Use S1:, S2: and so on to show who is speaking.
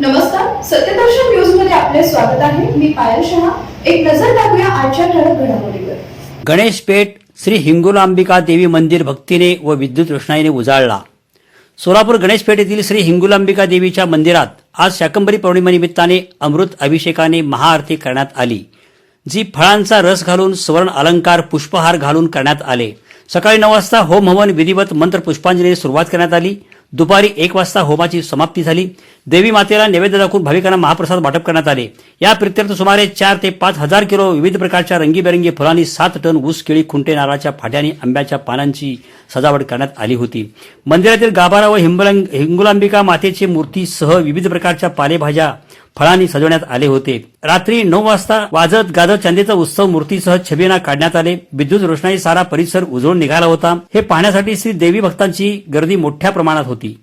S1: नमस्कार सत्यदर्शन न्यूजमध्ये आपले स्वागत आहे. मी पायल शहा. एक नजर टाकूया आजच्या ठळक घडामोडीवर.
S2: गणेश पेठ श्री हिंगुलांबिका देवी मंदिर भक्तीने व विद्युत रोषणाईने उजाळला. सोलापूर गणेश पेठ येथील श्री हिंगुलांबिका देवीच्या मंदिरात आज शाकंभरी पौर्णिमेनिमित्ताने अमृत अभिषेकाने महाआरती करण्यात आली. जी फळांचा रस घालून सुवर्ण अलंकार पुष्पहार घालून करण्यात आले. सकाळी नऊ वाजता होम हवन विधिवत मंत्र पुष्पांजलीने सुरुवात करण्यात आली. दुपारी एक वाजता होमाची समाप्ती झाली. देवी मातेला नैवेद्य दाखवून भाविकांना महाप्रसाद वाटप करण्यात आले. या प्रित्यर्थ सुमारे चार ते पाच हजार किलो विविध प्रकारच्या रंगीबेरंगी फुलांनी सात टन ऊस केळी खुंटे नारळाच्या फाट्याने आंब्याच्या पानांची सजावट करण्यात आली होती. मंदिरातील गाभारा व हिंबलंग हिंगुलांबिका मातेची मूर्तीसह विविध प्रकारच्या पालेभाज्या फळांनी सजवण्यात आले होते. रात्री नऊ वाजता वाजत गाजत चांदीचा उत्सव मूर्तीसह छबिना काढण्यात आले. विद्युत रोषणाई सारा परिसर उजळून निघाला होता. हे पाहण्यासाठी श्री देवी भक्तांची गर्दी मोठ्या प्रमाणात होती.